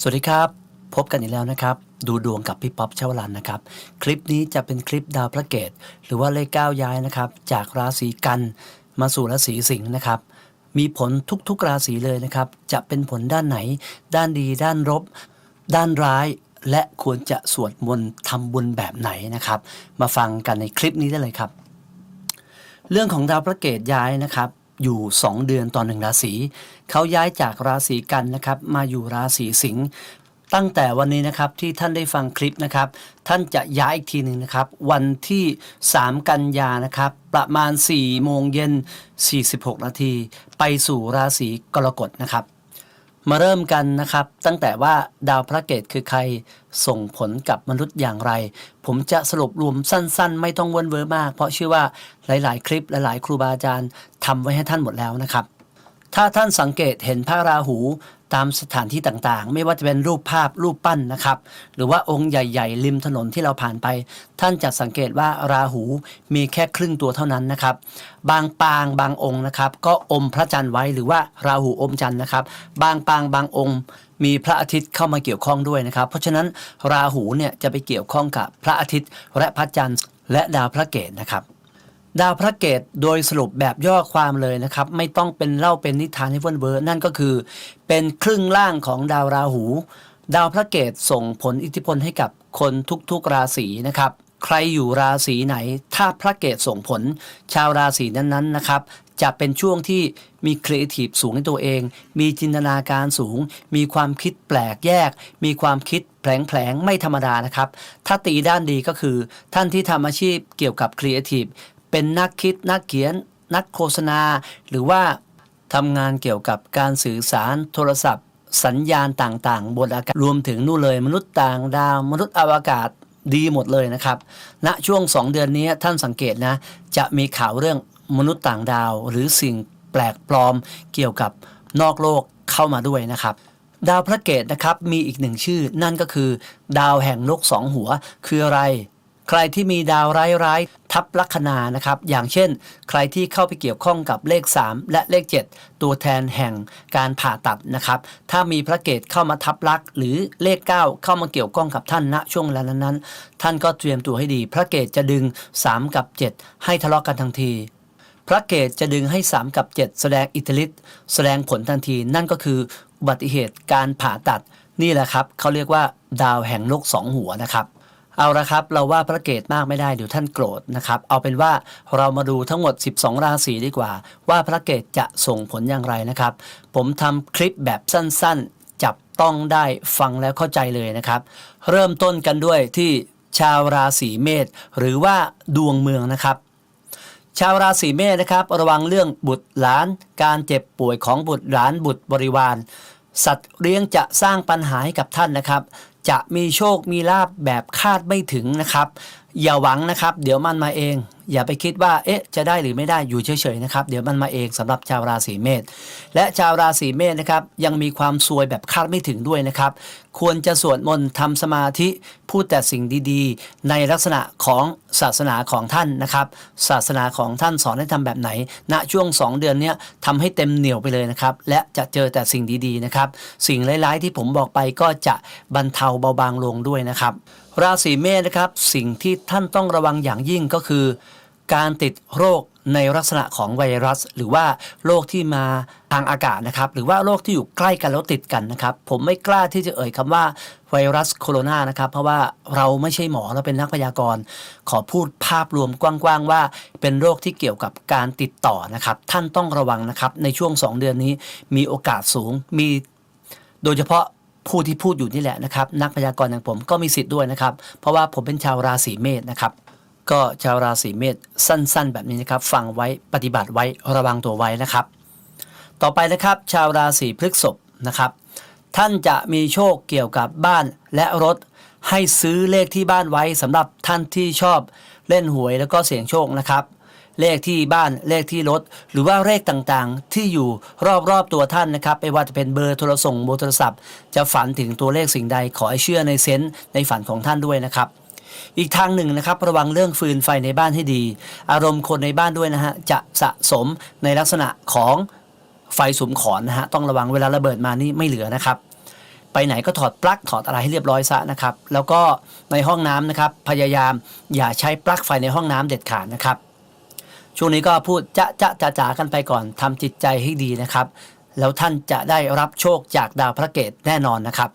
สวัสดีครับ พบกันอีกแล้วนะครับ ดูดวงกับพี่ป๊อปเชาวลันนะครับ คลิปนี้จะเป็นคลิปดาวพระเกตหรือว่าเลขเก้าย้ายนะครับ จากราศีกันมาสู่ราศีสิงห์นะครับ มีผลทุกๆราศีเลยนะครับ จะเป็นผลด้านไหน ด้านดี ด้านลบด้านร้ายและควรจะสวดมนต์ทำบุญแบบไหนนะครับ มาฟังกันในคลิปนี้ได้เลยครับ เรื่องของดาวพระเกตย้ายนะครับ อยู่ 2 เดือนต่อหนึ่งราศีเขาย้ายจากราศีกันนะครับมาอยู่ราศีสิงห์ตั้งแต่วันนี้นะครับที่ท่านได้ฟังคลิปนะครับ ท่านจะย้ายอีกทีหนึ่งนะครับ วันที่ 3 กันยานะครับ ประมาณ4โมงเย็น46 นาที ไปสู่ราศีกรกฎนะครับ มาเริ่มกันนะครับ ตั้งแต่ว่าดาวพระเกตคือใครส่งผลกับมนุษย์อย่างไร ผมจะสรุปรวมสั้นๆ ไม่ต้องเวนเวอร์มาก เพราะเชื่อว่าหลายๆ คลิปหลายๆ ครูบาอาจารย์ทำไว้ให้ท่านหมดแล้วนะครับ ถ้าท่านสังเกตเห็นพระราหู ตามสถานที่ต่างๆ ไม่ว่าจะเป็นรูปภาพรูปปั้นนะครับ หรือว่าองค์ใหญ่ ๆ ริมถนนที่เราผ่านไป ท่านจะสังเกตว่าราหูมีแค่ครึ่งตัวเท่านั้นนะครับ บางปางบางองค์นะครับ ก็อมพระจันทร์ไว้หรือว่าราหูอมจันทร์นะครับ บางปางบางองค์มีพระอาทิตย์เข้ามาเกี่ยวข้องด้วยนะครับ เพราะฉะนั้นราหูเนี่ยจะไปเกี่ยวข้องกับพระอาทิตย์และพระจันทร์และดาวพระเกตนะครับ ดาวพระเกตโดยสรุปแบบย่อความเลยนะครับ ไม่ต้องเป็นเล่าเป็นนิทานให้เพื่อนเบอร์นั่นก็คือ เป็นครึ่งล่างของดาวราหู ดาวพระเกตส่งผลอิทธิพลให้กับคนทุกๆราศีนะครับ ใครอยู่ราศีไหน ถ้าพระเกตส่งผล ชาวราศีนั้นๆนะครับจะเป็นช่วงที่มีครีเอทีฟสูงในตัวเอง มีจินตนาการสูง มีความคิดแปลกแยก มีความคิดแผลงๆ ไม่ธรรมดานะครับ ถ้าตีด้านดีก็คือ ท่านที่ทำอาชีพเกี่ยวกับครีเอทีฟ เป็นนักคิดนักเขียน นักโฆษณา หรือว่าทำงานเกี่ยวกับการสื่อสารโทรศัพท์ สัญญาณต่างๆ บนอากาศรวมถึงนู่นเลย มนุษย์ต่างดาว มนุษย์อวกาศดีหมดเลยนะครับณช่วง 2 เดือนนี้ท่านสังเกตนะ จะมีข่าวเรื่องมนุษย์ต่างดาว หรือสิ่งแปลกปลอมเกี่ยวกับนอกโลกเข้ามาด้วยนะครับ ดาวพระเกตนะครับมีอีกหนึ่งชื่อ นั่นก็คือ ดาวแห่งนกสองหัวคืออะไร ใครที่มีดาวร้ายๆทับลัคนานะครับ อย่างเช่น ใครที่เข้าไปเกี่ยวข้องกับเลข 3 และเลข 7 ตัวแทนแห่งการผ่าตัดนะครับ ถ้ามีพระเกตเข้ามาทับลักหรือเลข 9 เข้ามาเกี่ยวข้องกับท่านณช่วงเวลานั้นๆ ท่านก็เตรียมตัวให้ดี พระเกตจะดึง 3 กับ 7 ให้ทะเลาะกันทันทีพระเกตจะดึงให้ 3 กับ 7 แสดงอิทธิฤทธิ์แสดงผลทันที นั่นก็คืออุบัติเหตุการผ่าตัด นี่แหละครับ เขาเรียกว่าดาวแห่งนกสองหัวนะครับ เอาละครับ เราว่าพระเกตมากไม่ได้เดี๋ยวท่านโกรธนะครับ เอาเป็นว่าเรามาดูทั้งหมด 12 ราศีดีกว่า ว่าพระเกตจะส่งผลอย่างไรนะครับ ผมทำคลิปแบบสั้นๆ จับต้องได้ฟังแล้วเข้าใจเลยนะครับ เริ่มต้นกันด้วยที่ชาวราศีเมษหรือว่าดวงเมืองนะครับชาวราศีเมษนะครับ ระวังเรื่องบุตรหลาน การเจ็บป่วยของบุตรหลานบุตรบริวาร สัตว์เลี้ยงจะสร้างปัญหาให้กับท่านนะครับ จะมีโชคมีลาบแบบคาดไม่ถึงนะครับ อย่าหวังนะครับ เดี๋ยวมันมาเอง อย่าไปคิดว่า เอ๊ะ จะได้หรือไม่ได้อยู่เฉยๆนะครับ เดี๋ยวมันมาเองสำหรับชาวราศีเมษ และชาวราศีเมษนะครับ ยังมีความซวยแบบคาดไม่ถึงด้วยนะครับ ควรจะสวดมนต์ทำสมาธิ พูดแต่สิ่งดีๆ ในลักษณะของศาสนาของท่านนะครับ ศาสนาของท่านสอนให้ทำแบบไหน ณ ช่วง 2 เดือนเนี้ยทำให้เต็มเหนียวไปเลยนะครับ และจะเจอแต่สิ่งดีๆนะครับ สิ่งร้ายๆที่ผมบอกไปก็จะบรรเทาเบาบางลงด้วยนะครับ ราศีเมษนะครับ สิ่งที่ท่านต้องระวังอย่างยิ่งก็คือ การติดโรคในลักษณะของไวรัส หรือว่าโรคที่มาทางอากาศนะครับ หรือว่าโรคที่อยู่ใกล้กันแล้วติดกันนะครับ ผมไม่กล้าที่จะเอ่ยคำว่าไวรัสโคโรนานะครับ เพราะว่าเราไม่ใช่หมอเราเป็นนักพยากรณ์ ขอพูดภาพรวมกว้างๆว่า เป็นโรคที่เกี่ยวกับการติดต่อนะครับ ท่านต้องระวังนะครับในช่วง 2 เดือนนี้มีโอกาสสูงมี โดยเฉพาะ ผู้ที่พูดอยู่นี่แหละนะครับ นักพยากรณ์อย่างผมก็มีสิทธิ์ด้วยนะครับ เพราะว่าผมเป็นชาวราศีเมษนะครับ ก็ชาวราศีเมษสั้น ๆ แบบนี้นะครับ ฟังไว้ปฏิบัติไว้ระวังตัวไว้นะครับ ต่อไปนะครับ ชาวราศีพฤษภนะครับ ท่านจะมีโชคเกี่ยวกับบ้านและรถ ให้ซื้อเลขที่บ้านไว้สำหรับท่านที่ชอบเล่นหวยแล้วก็เสี่ยงโชคนะครับ เลขที่บ้านเลขที่รถ หรือว่าเลขต่างๆ ที่อยู่รอบๆตัวท่านนะครับไม่ว่าจะเป็นเบอร์โทรศัพท์เบอร์โทรศัพท์ จะฝันถึงตัวเลขสิ่งใดขอให้เชื่อในเซนส์ในฝันของท่านด้วยนะครับอีกทางหนึ่งนะครับระวังเรื่องฟืนไฟในบ้านให้ดี อารมณ์คนในบ้านด้วยนะฮะจะสะสมในลักษณะของไฟสุมขอนนะฮะต้องระวังเวลาระเบิดมานี่ไม่เหลือนะครับ ไปไหนก็ถอดปลั๊กถอดอะไรให้เรียบร้อยซะนะครับ แล้วก็ในห้องน้ำนะครับพยายามอย่าใช้ปลั๊กไฟในห้องน้ำเด็ดขาดนะครับ ช่วงนี้ก็พูดจะจะจะจ๋ากันไปก่อนทำจิตใจให้ดีนะครับ แล้วท่านจะได้รับโชคจากดาวพระเกตแน่นอนนะครับ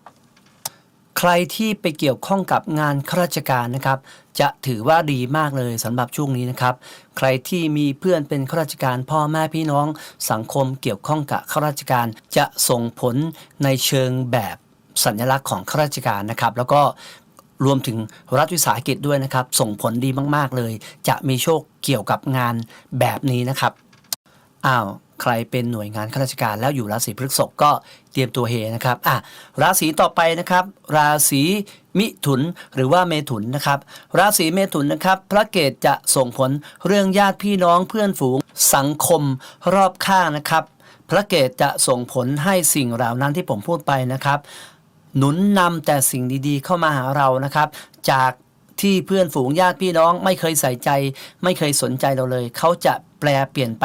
ใครที่ไปเกี่ยวข้องกับงานข้าราชการนะครับ จะถือว่าดีมากเลยสำหรับช่วงนี้นะครับ ใครที่มีเพื่อนเป็นข้าราชการพ่อแม่พี่น้อง สังคมเกี่ยวข้องกับข้าราชการจะส่งผลในเชิงแบบสัญลักษณ์ของข้าราชการนะครับ แล้วก็ รวมถึงรัฐวิสาหกิจด้วยนะครับ ส่งผลดีมาก ๆ เลย จะมีโชคเกี่ยวกับงานแบบนี้นะครับอ้าวใครเป็นหน่วยงานข้าราชการแล้วอยู่ราศีพฤษภก็เตรียมตัวเฮนะครับอะราศีต่อไปนะครับ ราศีมิถุนหรือว่าเมถุนนะครับ ราศีเมถุนนะครับ พระเกตจะส่งผลเรื่องญาติพี่น้องเพื่อนฝูงสังคมรอบข้างนะครับ พระเกตจะส่งผลให้สิ่งเหล่านั้นที่ผมพูดไปนะครับ หนุนนำแต่สิ่งดีๆ เข้ามาหาเรานะครับ จากที่เพื่อนฝูงญาติพี่น้องไม่เคยใส่ใจ ไม่เคยสนใจเราเลย เขาจะแปลเปลี่ยนไป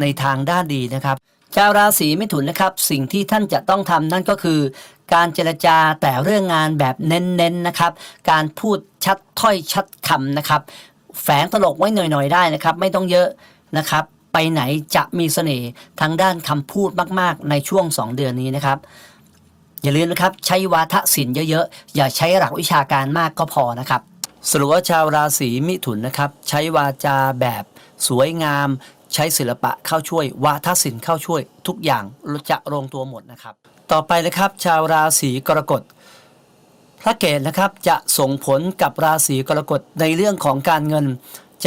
ในทางด้านดีนะครับชาวราศีมิถุนนะครับ สิ่งที่ท่านจะต้องทำนั่นก็คือ การเจรจาแต่เรื่องงานแบบเน้นๆนะครับ การพูดชัดถ้อยชัดคำนะครับ แฝงตลกไว้หน่อยๆได้นะครับ ไม่ต้องเยอะนะครับ ไปไหนจะมีเสน่ห์ทางด้านคำพูดมาก ๆ ในช่วง 2 เดือนนี้นะครับ อย่าลืมนะครับ ใช้วาทศิลป์เยอะๆ อย่าใช้หลักวิชาการมากก็พอนะครับสรุปว่าชาวราศีมิถุนนะครับ ใช้วาจาแบบสวยงาม ใช้ศิลปะเข้าช่วย วาทศิลป์เข้าช่วย ทุกอย่างจะลงตัวหมดนะครับ ต่อไปนะครับ ชาวราศีกรกฎพระเกตนะครับจะส่งผลกับราศีกรกฎในเรื่องของการเงิน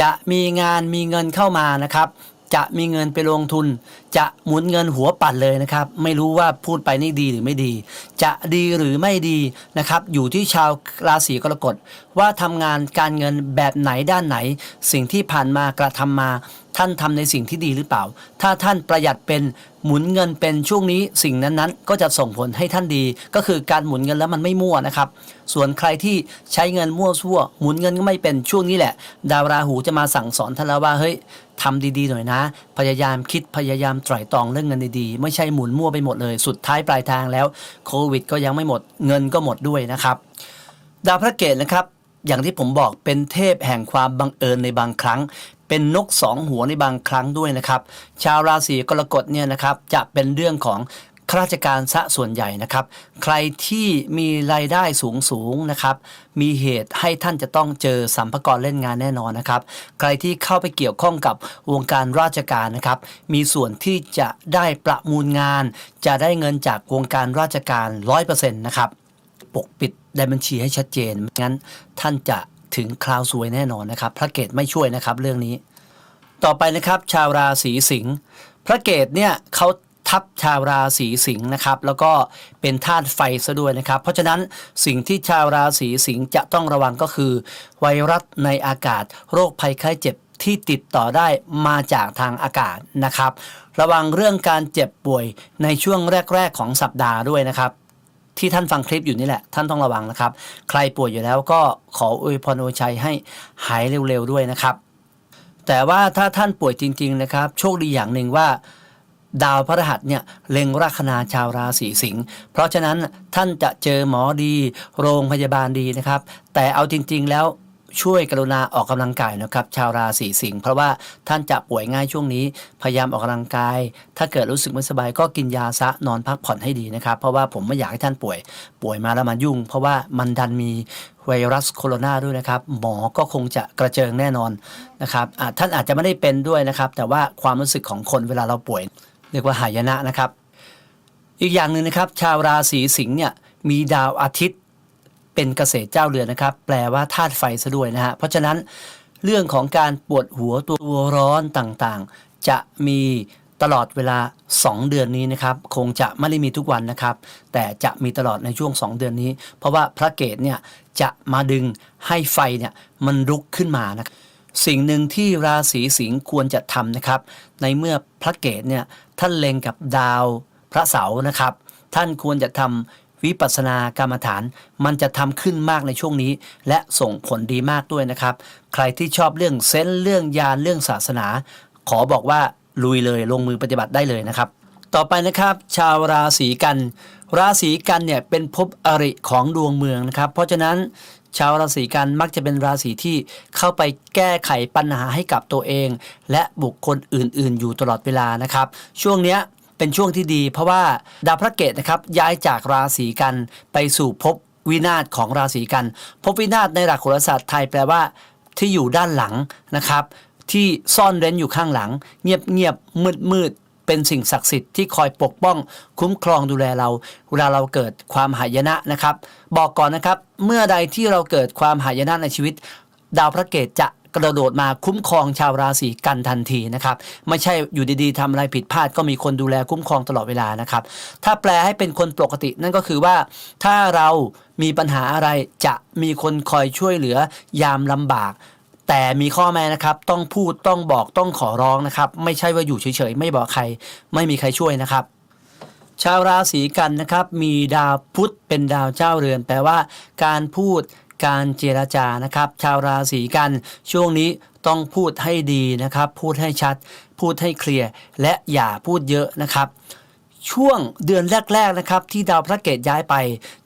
จะมีงานมีเงินเข้ามานะครับ จะมีเงินไปลงทุน จะหมุนเงินหัวปัดเลยนะครับ ไม่รู้ว่าพูดไปนี่ดีหรือไม่ดี จะดีหรือไม่ดีนะครับ อยู่ที่ชาวราศีกรกฎว่าทำงานการเงินแบบไหนด้านไหน สิ่งที่ผ่านมากระทำมา ท่านทำในสิ่งที่ดีหรือเปล่า ถ้าท่านประหยัดเป็น หมุนเงินเป็นช่วงนี้สิ่งนั้นๆ ก็จะส่งผลให้ท่านดี ก็คือการหมุนเงินแล้วมันไม่มั่วนะครับ ส่วนใครที่ใช้เงินมั่วซั่ว หมุนเงินก็ไม่เป็นช่วงนี้แหละ ดาวราหูจะมาสั่งสอนท่านแล้วว่าเฮ้ยทำดีๆหน่อยนะ พยายามคิดพยายามไตร่ตรองเรื่องเงินดีๆ ไม่ใช่หมุนมั่วไปหมดเลย สุดท้ายปลายทางแล้วโควิด ก็ยังไม่หมดเงินก็หมดด้วยนะครับ ดาวพระเกตนะครับอย่างที่ผมบอกเป็นเทพแห่งความบังเอิญในบางครั้ง เป็นนกสองหัวในบางครั้งด้วยนะครับ ชาวราศีกรกฎเนี่ยนะครับจะเป็นเรื่องของข้าราชการซะส่วนใหญ่นะครับ ใครที่มีรายได้สูงสูงนะครับ มีเหตุให้ท่านจะต้องเจอสัมภาระเล่นงานแน่นอนนะครับ ใครที่เข้าไปเกี่ยวข้องกับวงการราชการนะครับ มีส่วนที่จะได้ประมูลงาน จะได้เงินจากวงการราชการ 100%นะครับ ปกปิดในบัญชีให้ชัดเจนงั้นท่านจะ ถึงคราวสวยแน่นอนนะครับ พระเกตไม่ช่วยนะครับเรื่องนี้ ต่อไปนะครับ ชาวราศีสิงห์พระเกตเนี่ยเขาทับชาวราศีสิงห์นะครับ แล้วก็เป็นธาตุไฟซะด้วยนะครับ เพราะฉะนั้นสิ่งที่ชาวราศีสิงห์จะต้องระวังก็คือ ไวรัสในอากาศ โรคภัยไข้เจ็บที่ติดต่อได้มาจากทางอากาศนะครับ ระวังเรื่องการเจ็บป่วยในช่วงแรก ๆ ของสัปดาห์ด้วยนะครับ ที่ท่านฟังคลิปอยู่นี่แหละ ท่านต้องระวังนะครับ ใครป่วยอยู่แล้วก็ขออวยพรอวยชัยให้หายเร็วๆด้วยนะครับ แต่ว่าถ้าท่านป่วยจริง ๆนะครับ โชคดีอย่างหนึ่งว่า ดาวพระรหัสเนี่ยเล็งลัคนาชาวราศีสิงห์เพราะฉะนั้นท่านจะเจอหมอดี โรงพยาบาลดีนะครับ แต่เอาจริง ๆ แล้ว ช่วยกรุณาออกกำลังกายนะครับชาวราศีสิงห์เพราะว่าท่านจะป่วยง่ายช่วงนี้ พยายามออกกำลังกาย ถ้าเกิดรู้สึกไม่สบายก็กินยาซะนอนพักผ่อนให้ดีนะครับ เพราะว่าผมไม่อยากให้ท่านป่วย ป่วยมาแล้วมายุ่ง เพราะว่ามันดันมีไวรัสโคโรนาด้วยนะครับ หมอก็คงจะกระเจิงแน่นอนนะครับท่านอาจจะไม่ได้เป็นด้วยนะครับ แต่ว่าความรู้สึกของคนเวลาเราป่วย เรียกว่าหายนะนะครับ อีกอย่างหนึ่งนะครับ ชาวราศีสิงห์เนี่ยมีดาวอาทิตย์ เป็นเกษตรเจ้าเรือนนะครับ แปลว่าธาตุไฟซะด้วยนะฮะเพราะฉะนั้นเรื่องของการปวดหัวตัวร้อนต่างๆ จะมีตลอดเวลา 2 เดือนนี้นะครับคงจะไม่ได้มีทุกวันนะครับ แต่จะมีตลอดในช่วง 2 เดือนนี้ เพราะว่าพระเกตเนี่ยจะมาดึงให้ไฟเนี่ยมันลุกขึ้นมานะครับสิ่งหนึ่งที่ราศีสิงห์ควรจะทำนะครับ ในเมื่อพระเกตเนี่ยท่านเล็งกับดาวพระเสาร์นะครับ ท่านควรจะทำ วิปัสสนากรรมฐาน มันจะทำขึ้นมากในช่วงนี้ และส่งผลดีมากด้วยนะครับ ใครที่ชอบเรื่องเซนเรื่องยานเรื่องศาสนา ขอบอกว่าลุยเลยลงมือปฏิบัติได้เลยนะครับ ต่อไปนะครับ ชาวราศีกัน ราศีกันเนี่ยเป็นภพอริของดวงเมืองนะครับ เพราะฉะนั้นชาวราศีกันมักจะเป็นราศีที่เข้าไปแก้ไขปัญหาให้กับตัวเอง และบุคคลอื่น ๆ อยู่ตลอดเวลานะครับ ช่วงเนี้ย เป็นช่วงที่ดี เพราะว่าดาวพระเกตนะครับย้ายจากราศีกันไปสู่ภพวินาศของราศีกันภพวินาศในหลักโหราศาสตร์ไทยแปลว่าที่อยู่ด้านหลังนะครับ ที่ซ่อนเร้นอยู่ข้างหลัง เงียบเงียบมืดมืดเป็นสิ่งศักดิ์สิทธิ์ที่คอยปกป้อง คุ้มครองดูแลเรา เวลาเราเกิดความหายนะนะครับ บอกก่อนนะครับ เมื่อใดที่เราเกิดความหายนะในชีวิต ดาวพระเกตจะ กระโดดมาคุ้มครองชาวราศีกันทันทีนะครับไม่ใช่อยู่ดีๆทำอะไรผิดพลาดก็มีคนดูแลคุ้มครองตลอดเวลานะครับถ้าแปลให้เป็นคนปกตินั่นก็คือว่าถ้าเรามีปัญหาอะไรจะมีคนคอยช่วยเหลือยามลำบากแต่มีข้อแม้นะครับต้องพูดต้องบอกต้องขอร้องนะครับ ไม่ใช่ว่าอยู่เฉยๆ ไม่บอกใคร ไม่มีใครช่วยนะครับ ชาวราศีกันนะครับ มีดาวพุธเป็นดาวเจ้าเรือน แปลว่าการพูด การเจรจานะครับ ชาวราศีกัน ช่วงนี้ต้องพูดให้ดีนะครับ พูดให้ชัด พูดให้เคลียร์และอย่าพูดเยอะนะครับ ช่วงเดือนแรก ๆนะครับ ที่ดาวพระเกตย้ายไป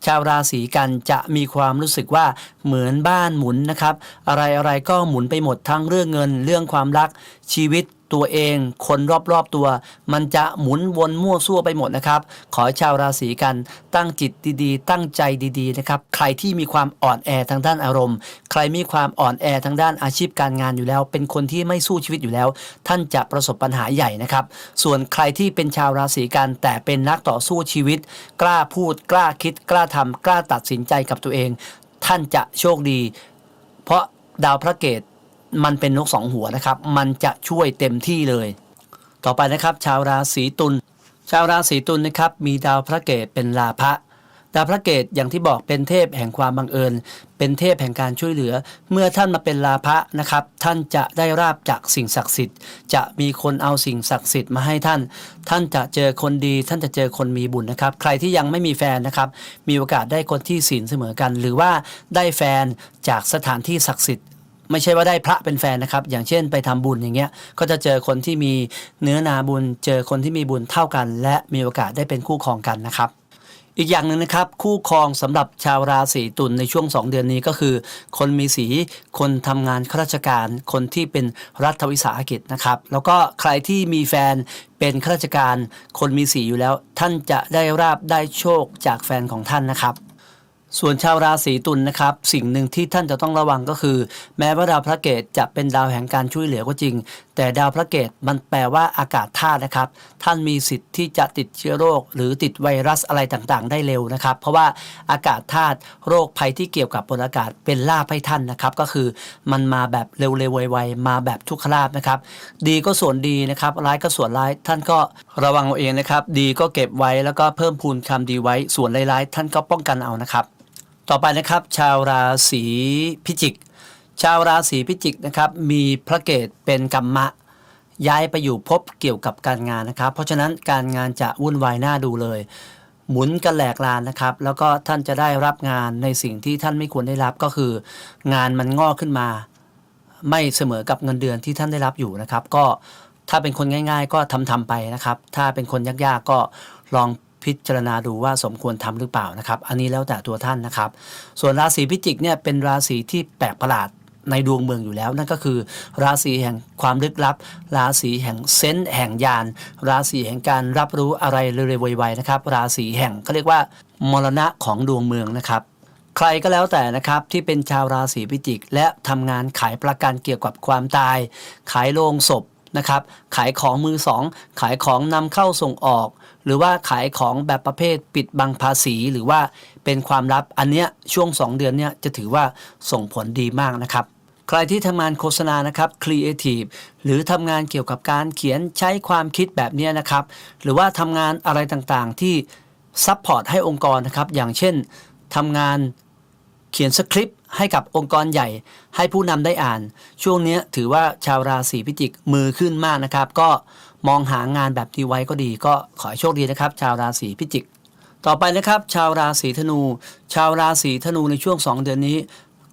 ชาวราศีกันจะมีความรู้สึกว่าเหมือนบ้านหมุนนะครับ อะไรๆก็หมุนไปหมดทั้งเรื่องเงิน เรื่องความรักชีวิต ตัวเองคนรอบๆตัว มันจะหมุนวนมั่วซั่วไปหมดนะครับ ขอให้ชาวราศีกันตั้งจิตดีๆ ตั้งใจดีๆนะครับใครที่มีความอ่อนแอทางด้านอารมณ์ ใครมีความอ่อนแอทางด้านอาชีพการงานอยู่แล้ว เป็นคนที่ไม่สู้ชีวิตอยู่แล้ว ท่านจะประสบปัญหาใหญ่นะครับ ส่วนใครที่เป็นชาวราศีกันแต่เป็นนักต่อสู้ชีวิต กล้าพูด กล้าคิด กล้าทำกล้าตัดสินใจกับตัวเอง ท่านจะโชคดี เพราะดาวพระเกต มันเป็นนกสองหัวนะครับ มันจะช่วยเต็มที่เลย ต่อไปนะครับ ชาวราศีตุล ชาวราศีตุลนะครับ มีดาวพระเกตเป็นลาภะดาวพระเกตอย่างที่บอกเป็นเทพแห่งความบังเอิญ เป็นเทพแห่งการช่วยเหลือ เมื่อท่านมาเป็นลาภะนะครับ ท่านจะได้ราบจากสิ่งศักดิ์สิทธิ์ จะมีคนเอาสิ่งศักดิ์สิทธิ์มาให้ท่าน ท่านจะเจอคนดี ท่านจะเจอคนมีบุญนะครับ ใครที่ยังไม่มีแฟนนะครับ มีโอกาสได้คนที่ศีลเสมอกัน หรือว่าได้แฟนจากสถานที่ศักดิ์สิทธิ์ ไม่ใช่ว่าได้พระเป็นแฟนนะครับ อย่างเช่นไปทำบุญอย่างเงี้ย ก็จะเจอคนที่มีเนื้อนาบุญ เจอคนที่มีบุญเท่ากัน และมีโอกาสได้เป็นคู่ครองกันนะครับอีกอย่างหนึ่งนะครับ คู่ครองสำหรับชาวราศีตุลในช่วง 2 เดือนนี้ก็คือ คนมีสีคนทำงานข้าราชการ คนที่เป็นรัฐวิสาหกิจนะครับ แล้วก็ใครที่มีแฟนเป็นข้าราชการ คนมีสีอยู่แล้ว ท่านจะได้ราบได้โชคจากแฟนของท่านนะครับ ส่วนชาวราศีตุลนะครับ สิ่งหนึ่งที่ท่านจะต้องระวังก็คือ แม้ว่าดาวพระเกตจะเป็นดาวแห่งการช่วยเหลือก็จริง แต่ดาวพระเกตมันแปลว่าอากาศธาตุนะครับ ท่านมีสิทธิ์ที่จะติดเชื้อโรค หรือติดไวรัสอะไรต่างๆ ได้เร็วนะครับ เพราะว่าอากาศธาตุโรคภัยที่เกี่ยวกับบนอากาศเป็นลาภให้ท่านนะครับ ก็คือมันมาแบบเร็วๆไวๆมาแบบทุกขลาภนะครับ ดีก็ส่วนดีนะครับ ร้ายก็ส่วนร้ายท่านก็ระวังเอาเองนะครับ ดีก็เก็บไว้แล้วก็เพิ่มพูนคำดีไว้ส่วนร้ายๆท่านก็ป้องกันเอานะครับ ต่อไปนะครับ ชาวราศีพิจิก ชาวราศีพิจิกนะครับมีพระเกตเป็นกัมมะ ย้ายไปอยู่พบเกี่ยวกับการงานนะครับ เพราะฉะนั้นการงานจะวุ่นวายน่าดูเลย หมุนกันแหลกลานนะครับ แล้วก็ท่านจะได้รับงานในสิ่งที่ท่านไม่ควรได้รับก็คือ งานมันงอกขึ้นมา ไม่เสมอกับเงินเดือนที่ท่านได้รับอยู่นะครับ ก็ถ้าเป็นคนง่าย ๆ ก็ทำทำไปนะครับ ถ้าเป็นคนยากๆก็ลองพิจารณาดูว่าสมควรทำหรือเปล่านะครับ อันนี้แล้วแต่ตัวท่านนะครับ ส่วนราศีพิจิกเนี่ยเป็นราศีที่แปลกประหลาด ในดวงเมืองอยู่แล้ว นั่นก็คือ ราศีแห่งความลึกลับ ราศีแห่งเซนส์แห่งญาณราศีแห่งการรับรู้อะไรเร็วๆไวๆนะครับ ราศีแห่งเขาเรียกว่ามรณะของดวงเมืองนะครับใครก็แล้วแต่นะครับที่เป็นชาวราศีพิจิก และทำงานขายประกันเกี่ยวกับความตาย ขายโลงศพนะครับ ขายของมือสอง ขายของนำเข้าส่งออก หรือว่าขายของแบบประเภทปิดบังภาษีหรือว่าเป็นความลับอันเนี้ยช่วง 2 เดือนเนี้ยจะถือว่าส่งผลดีมากนะครับ ใครที่ทำงานโฆษณานะครับครีเอทีฟหรือทำงานเกี่ยวกับการเขียนใช้ความคิดแบบนี้นะครับ หรือว่าทำงานอะไรต่างๆ ที่ซัพพอร์ตให้องค์กรนะครับ อย่างเช่นทำงานเขียนสคริปต์ให้กับองค์กรใหญ่ ให้ผู้นำได้อ่าน ช่วงนี้ถือว่าชาวราศีพิจิกมือขึ้นมากนะครับ ก็มองหางานแบบนี้ไว้ก็ดี ก็ขอให้โชคดีนะครับ ชาวราศีพิจิก ต่อไปนะครับ ชาวราศีธนู ชาวราศีธนูในช่วง 2 เดือนนี้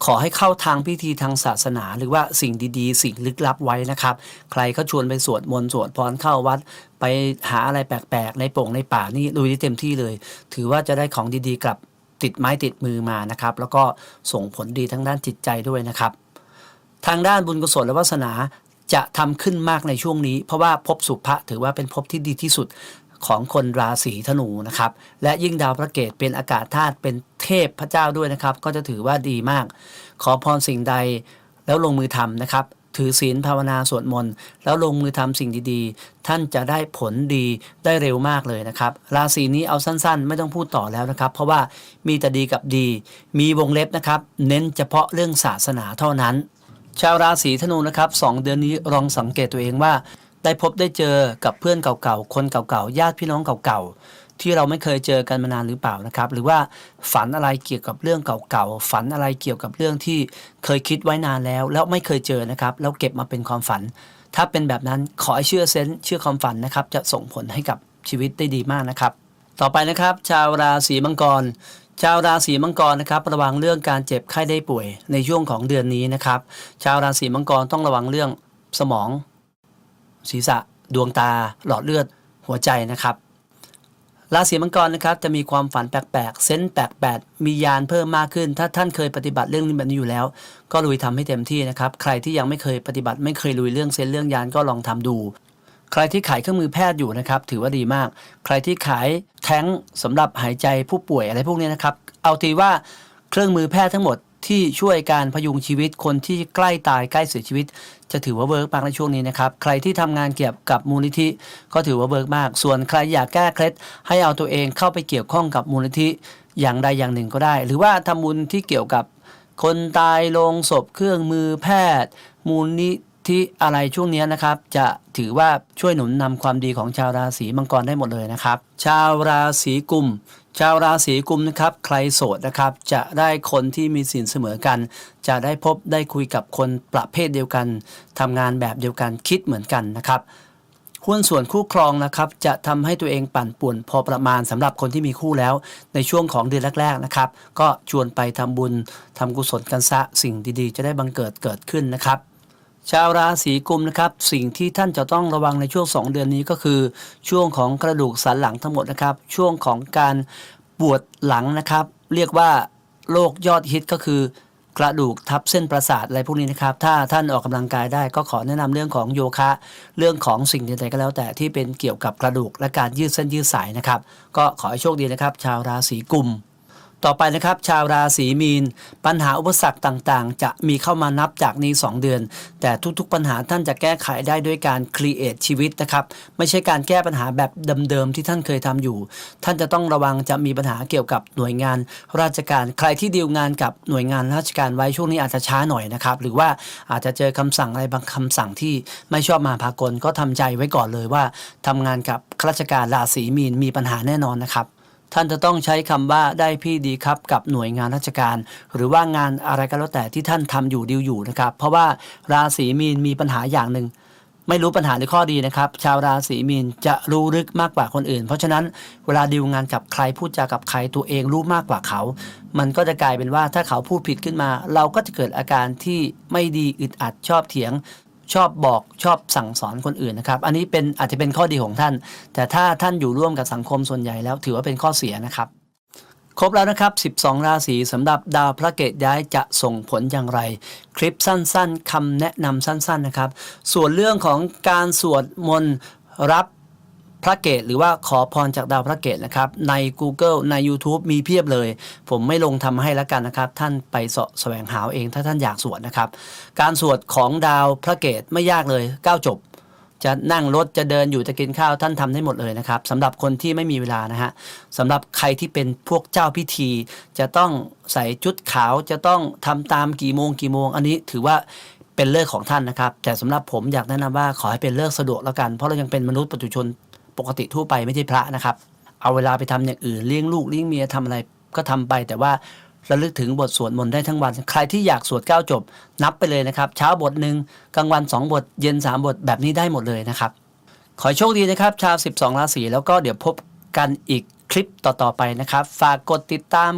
ขอให้เข้าทางพิธีทางศาสนา หรือว่าสิ่งดีๆ สิ่งลึกลับไว้นะครับ ใครก็ชวนไปสวดมนต์สวดพรเข้าวัด ไปหาอะไรแปลกๆ ในโป่งในป่านี่ลุยได้เต็มที่เลย ถือว่าจะได้ของดีๆกลับติดไม้ติดมือมานะครับ แล้วก็ส่งผลดีทั้งด้านจิตใจด้วยนะครับ ทางด้านบุญกุศลและวาสนาจะทำขึ้นมากในช่วงนี้ เพราะว่าภพสุภะถือว่าเป็นภพที่ดีที่สุด ของคนราศีธนูนะครับ และยิ่งดาวพระเกตเป็นอากาศธาตุเป็นเทพพระเจ้าด้วยนะครับ ก็จะถือว่าดีมาก ขอพรสิ่งใดแล้วลงมือทำนะครับ ถือศีลภาวนาสวดมนต์แล้วลงมือทำสิ่งดีๆ ท่านจะได้ผลดีได้เร็วมากเลยนะครับ ราศีนี้เอาสั้นๆ ไม่ต้องพูดต่อแล้วนะครับ เพราะว่ามีแต่ดีกับดี มีวงเล็บนะครับ เน้นเฉพาะเรื่องศาสนาเท่านั้น ชาวราศีธนูนะครับสองเดือนนี้ลองสังเกตตัวเองว่า ได้พบได้เจอกับเพื่อนเก่าๆ คนเก่าๆ ญาติพี่น้องเก่าๆ ที่เราไม่เคยเจอกันมานานหรือเปล่านะครับ หรือว่าฝันอะไรเกี่ยวกับเรื่องเก่าๆ ฝันอะไรเกี่ยวกับเรื่องที่เคยคิดไว้นานแล้ว แล้วไม่เคยเจอนะครับ แล้วเก็บมาเป็นความฝัน ถ้าเป็นแบบนั้นขอให้เชื่อเซนส์เชื่อความฝันนะครับ จะส่งผลให้กับชีวิตได้ดีมากนะครับ ต่อไปนะครับ ชาวราศีมังกร ชาวราศีมังกรนะครับ ระวังเรื่องการเจ็บไข้ได้ป่วยในช่วงของเดือนนี้นะครับ ชาวราศีมังกรต้องระวังเรื่องสมอง ศีรษะ ดวงตา หลอดเลือด หัวใจนะครับราศีมังกรนะครับจะมีความฝันแปลกๆเซนส์แปลกๆมียานเพิ่มมากขึ้น ถ้าท่านเคยปฏิบัติเรื่องนี้แบบนี้อยู่แล้ว ก็ลุยทำให้เต็มที่นะครับ ใครที่ยังไม่เคยปฏิบัติไม่เคยลุยเรื่องเซนส์เรื่องยานก็ลองทำดู ใครที่ขายเครื่องมือแพทย์อยู่นะครับ ถือว่าดีมาก ใครที่ขายแท้งสำหรับหายใจผู้ป่วยอะไรพวกนี้นะครับ เอาทีว่าเครื่องมือแพทย์ทั้งหมด ที่ช่วยการพยุงชีวิตคนที่ใกล้ตายใกล้เสียชีวิต จะถือว่าเวิร์กมากในช่วงนี้นะครับ ใครที่ทำงานเกี่ยวกับมูลนิธิ ก็ถือว่าเวิร์กมาก ส่วนใครอยากแก้เคล็ดให้เอาตัวเองเข้าไปเกี่ยวข้องกับมูลนิธิอย่างใดอย่างหนึ่งก็ได้ หรือว่าทำบุญที่เกี่ยวกับคนตายลงศพเครื่องมือแพทย์ มูลนิธิอะไรช่วงนี้นะครับ จะถือว่าช่วยหนุนนำความดีของชาวราศีมังกรได้หมดเลยนะครับ ชาวราศีกุม ชาวราศีกุมนะครับ ใครโสดนะครับ จะได้คนที่มีสินเสมอกัน จะได้พบได้คุยกับคนประเภทเดียวกันทำงานแบบเดียวกันคิดเหมือนกันนะครับหุ้นส่วนคู่ครองนะครับ จะทำให้ตัวเองปั่นป่วนพอประมาณสำหรับคนที่มีคู่แล้ว ในช่วงของเดือนแรกๆนะครับ ก็ชวนไปทำบุญทำกุศลกันซะสิ่งดีๆ จะได้บังเกิดเกิดขึ้นนะครับ ชาวราศีกุมนะครับสิ่งที่ท่านจะต้องระวังในช่วง 2 เดือนนี้ก็คือ ช่วงของกระดูกสันหลังทั้งหมดนะครับ ช่วงของการปวดหลังนะครับ เรียกว่าโรคยอดฮิตก็คือกระดูกทับเส้นประสาทอะไรพวกนี้นะครับ ถ้าท่านออกกำลังกายได้ก็ขอแนะนำเรื่องของโยคะ เรื่องของสิ่งใดๆก็แล้วแต่ที่เป็นเกี่ยวกับกระดูกและการยืดเส้นยืดสายนะครับ ก็ขอให้โชคดีนะครับ ชาวราศีกุม ต่อไปนะครับชาวราศีมีน ปัญหาอุปสรรคต่างๆ จะมีเข้ามานับจากนี้ 2 เดือน แต่ทุกๆปัญหาท่านจะแก้ไขได้ด้วยการครีเอทชีวิตนะครับ ไม่ใช่การแก้ปัญหาแบบเดิมๆที่ท่านเคยทำอยู่ ท่านจะต้องระวังจะมีปัญหาเกี่ยวกับหน่วยงาน ราชการใครที่ดีลงานกับหน่วยงานราชการไว้ช่วงนี้อาจจะช้าหน่อยนะครับหรือว่าอาจจะเจอคำสั่งอะไรบางคำสั่งที่ไม่ชอบมาพากลก็ทำใจไว้ก่อนเลยว่าทำงานกับข้าราชการราศีมีนมีปัญหาแน่นอนนะครับ ท่านจะต้องใช้คำว่าได้พี่ดีครับกับหน่วยงานราชการ หรือว่างานอะไรก็แล้วแต่ที่ท่านทำอยู่ดีลอยู่นะครับ เพราะว่าราศีมีนมีปัญหาอย่างหนึ่งไม่รู้ปัญหาในข้อดีนะครับ ชาวราศีมีนจะรู้ลึกมากกว่าคนอื่น เพราะฉะนั้นเวลาดีลงานกับใครพูดจากับใครตัวเองรู้มากกว่าเขา มันก็จะกลายเป็นว่าถ้าเขาพูดผิดขึ้นมา เราก็จะเกิดอาการที่ไม่ดีอึดอัดชอบเถียง ชอบบอกชอบสั่งสอนคนอื่นนะครับ อันนี้เป็นอาจจะเป็นข้อดีของท่าน แต่ถ้าท่านอยู่ร่วมกับสังคมส่วนใหญ่แล้วถือว่าเป็นข้อเสียนะครับ ครบแล้วนะครับ 12 ราศีสำหรับดาวพระเกตย้ายจะส่งผลอย่างไร คลิปสั้นๆคำแนะนำสั้นๆนะครับ ส่วนเรื่องของการสวดมนต์รับ พระเกตหรือว่าขอพรจากดาวพระเกตนะครับ ใน Google ใน YouTube มีเพียบเลย ผมไม่ลงทำให้แล้วกันนะครับ ท่านไปเสาะแสวงหาเองถ้าท่านอยากสวดนะครับ การสวดของดาวพระเกตไม่ยากเลย9จบ จะนั่งรถจะเดินอยู่จะกินข้าวท่านทำได้หมดเลยนะครับสำหรับคนที่ไม่มีเวลานะฮะสำหรับใครที่เป็นพวกเจ้าพิธี จะต้องใส่ชุดขาวจะต้องทำตามกี่โมงกี่โมง อันนี้ถือว่าเป็นเลิกของท่านนะครับ แต่สำหรับผมอยากแนะนำว่าขอให้เป็นเลิกสะดวกแล้วกัน เพราะเรายังเป็นมนุษย์ปุถุชน ปกติทั่วไปไม่ใช่พระนะครับ เอาเวลาไปทำอย่างอื่นเลี้ยงลูกเลี้ยงเมียทำอะไรก็ทำไป แต่ว่าระลึกถึงบทสวดมนต์ได้ทั้งวัน ใครที่อยากสวดเก้าจบ นับไปเลยนะครับ เช้าบทหนึ่งกลางวัน 2 บท เย็น 3 บทแบบนี้ได้หมดเลยนะครับ ขอโชคดีนะครับ ชาว 12 ราศีแล้วก็เดี๋ยวพบกันอีกคลิปต่อ ๆ ไปนะครับ ฝากกดติดตาม